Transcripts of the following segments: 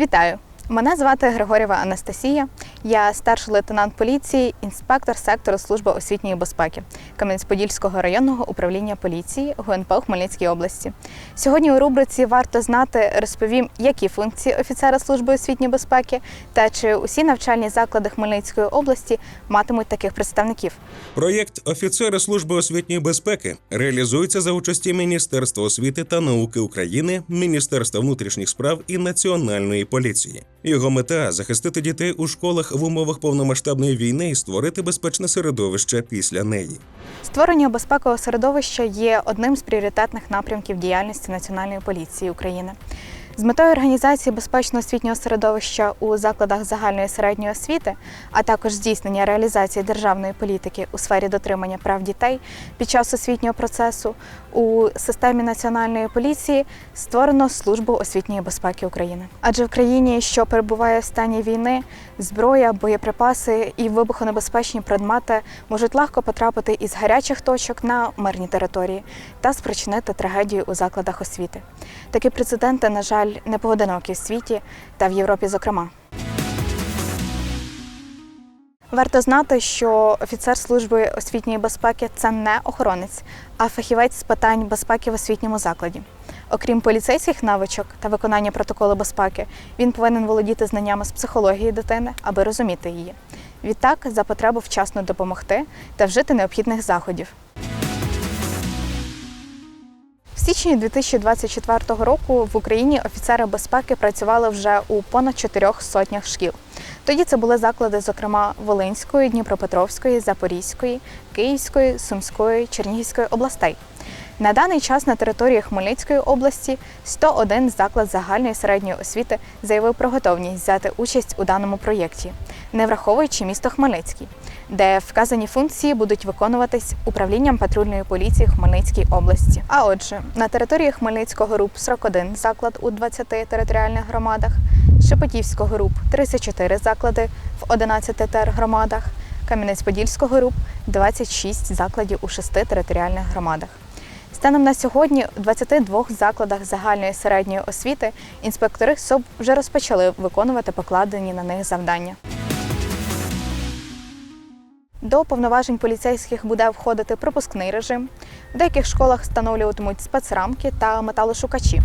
Вітаю! Мене звати Григорєва Анастасія. Я старший лейтенант поліції, інспектор сектору служби освітньої безпеки Кам'янець-Подільського районного управління поліції ГУНП у Хмельницькій області. Сьогодні у рубриці варто знати розповім, які функції офіцера служби освітньої безпеки та чи усі навчальні заклади Хмельницької області матимуть таких представників. Проєкт Офіцери служби освітньої безпеки реалізується за участі Міністерства освіти та науки України, Міністерства внутрішніх справ і Національної поліції. Його мета захистити дітей у школах в умовах повномасштабної війни і створити безпечне середовище після неї. Створення безпекового середовища є одним з пріоритетних напрямків діяльності Національної поліції України. З метою організації безпечного освітнього середовища у закладах загальної середньої освіти, а також здійснення реалізації державної політики у сфері дотримання прав дітей під час освітнього процесу у системі національної поліції створено службу освітньої безпеки України. Адже в країні, що перебуває в стані війни, зброя, боєприпаси і вибухонебезпечні предмети можуть легко потрапити із гарячих точок на мирні території та спричинити трагедію у закладах освіти. Такі прецеденти, на жаль, не поодинокі в світі та в Європі, зокрема. Варто знати, що офіцер служби освітньої безпеки це не охоронець, а фахівець з питань безпеки в освітньому закладі. Окрім поліцейських навичок та виконання протоколу безпеки, він повинен володіти знаннями з психології дитини, аби розуміти її. Відтак, за потребу вчасно допомогти та вжити необхідних заходів. Січні 2024 року в Україні офіцери безпеки працювали вже у понад чотирьох сотнях шкіл. Тоді це були заклади, зокрема Волинської, Дніпропетровської, Запорізької, Київської, Сумської, Чернігівської областей. На даний час на території Хмельницької області 101 заклад загальної середньої освіти заявив про готовність взяти участь у даному проєкті, не враховуючи місто Хмельницький, де вказані функції будуть виконуватись управлінням патрульної поліції Хмельницькій області. А отже, на території Хмельницького РУП 41 заклад у 20 територіальних громадах, Шепетівського РУП 34 заклади в 11 тергромадах, Кам'янець-Подільського РУП 26 закладів у 6 територіальних громадах. Станом на сьогодні у 22 закладах загальної середньої освіти інспектори СОБ вже розпочали виконувати покладені на них завдання. До повноважень поліцейських буде входити пропускний режим. В деяких школах встановлюватимуть спецрамки та металошукачі,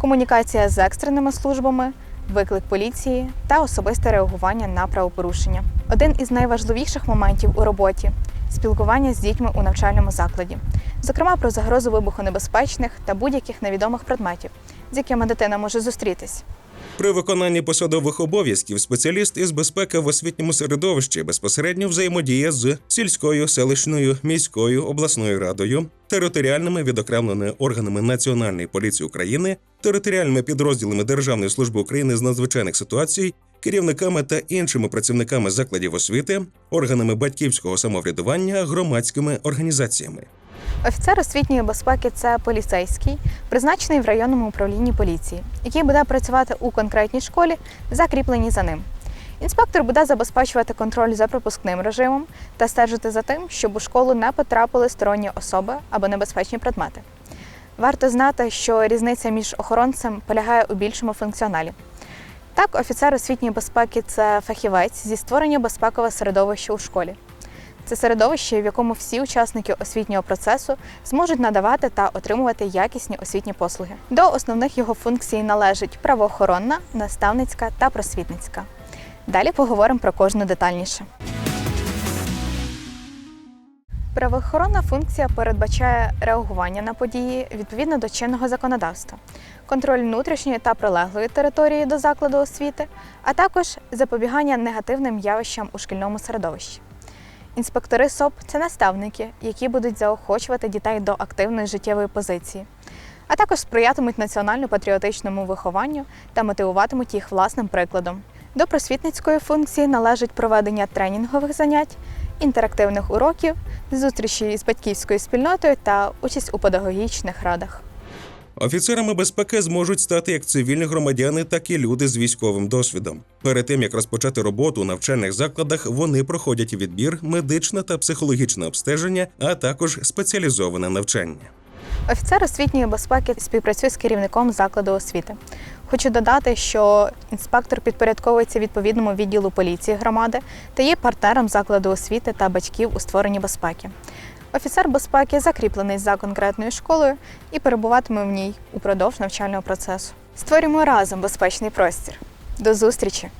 комунікація з екстреними службами, виклик поліції та особисте реагування на правопорушення. Один із найважливіших моментів у роботі спілкування з дітьми у навчальному закладі, зокрема про загрозу вибухонебезпечних та будь-яких невідомих предметів, з якими дитина може зустрітись. При виконанні посадових обов'язків спеціаліст із безпеки в освітньому середовищі безпосередньо взаємодіє з сільською, селищною, міською, обласною радою, територіальними відокремленими органами Національної поліції України, територіальними підрозділами Державної служби України з надзвичайних ситуацій, керівниками та іншими працівниками закладів освіти, органами батьківського самоврядування, громадськими організаціями. Офіцер освітньої безпеки це поліцейський, призначений в районному управлінні поліції, який буде працювати у конкретній школі, закріпленій за ним. Інспектор буде забезпечувати контроль за пропускним режимом та стежити за тим, щоб у школу не потрапили сторонні особи або небезпечні предмети. Варто знати, що різниця між охоронцем полягає у більшому функціоналі. Так, офіцер освітньої безпеки це фахівець зі створення безпекового середовища у школі. Це середовище, в якому всі учасники освітнього процесу зможуть надавати та отримувати якісні освітні послуги. До основних його функцій належить правоохоронна, наставницька та просвітницька. Далі поговоримо про кожну детальніше. Правоохоронна функція передбачає реагування на події відповідно до чинного законодавства, контроль внутрішньої та прилеглої території до закладу освіти, а також запобігання негативним явищам у шкільному середовищі. Інспектори СОП це наставники, які будуть заохочувати дітей до активної життєвої позиції, а також сприятимуть національно-патріотичному вихованню та мотивуватимуть їх власним прикладом. До просвітницької функції належить проведення тренінгових занять, інтерактивних уроків, зустрічі з батьківською спільнотою та участь у педагогічних радах. Офіцерами безпеки зможуть стати як цивільні громадяни, так і люди з військовим досвідом. Перед тим як розпочати роботу у навчальних закладах, вони проходять відбір, медичне та психологічне обстеження, а також спеціалізоване навчання. Офіцер освітньої безпеки співпрацює з керівником закладу освіти. Хочу додати, що інспектор підпорядковується відповідному відділу поліції громади та є партнером закладу освіти та батьків у створенні безпеки. Офіцер безпеки закріплений за конкретною школою і перебуватиме в ній упродовж навчального процесу. Створюємо разом безпечний простір. До зустрічі!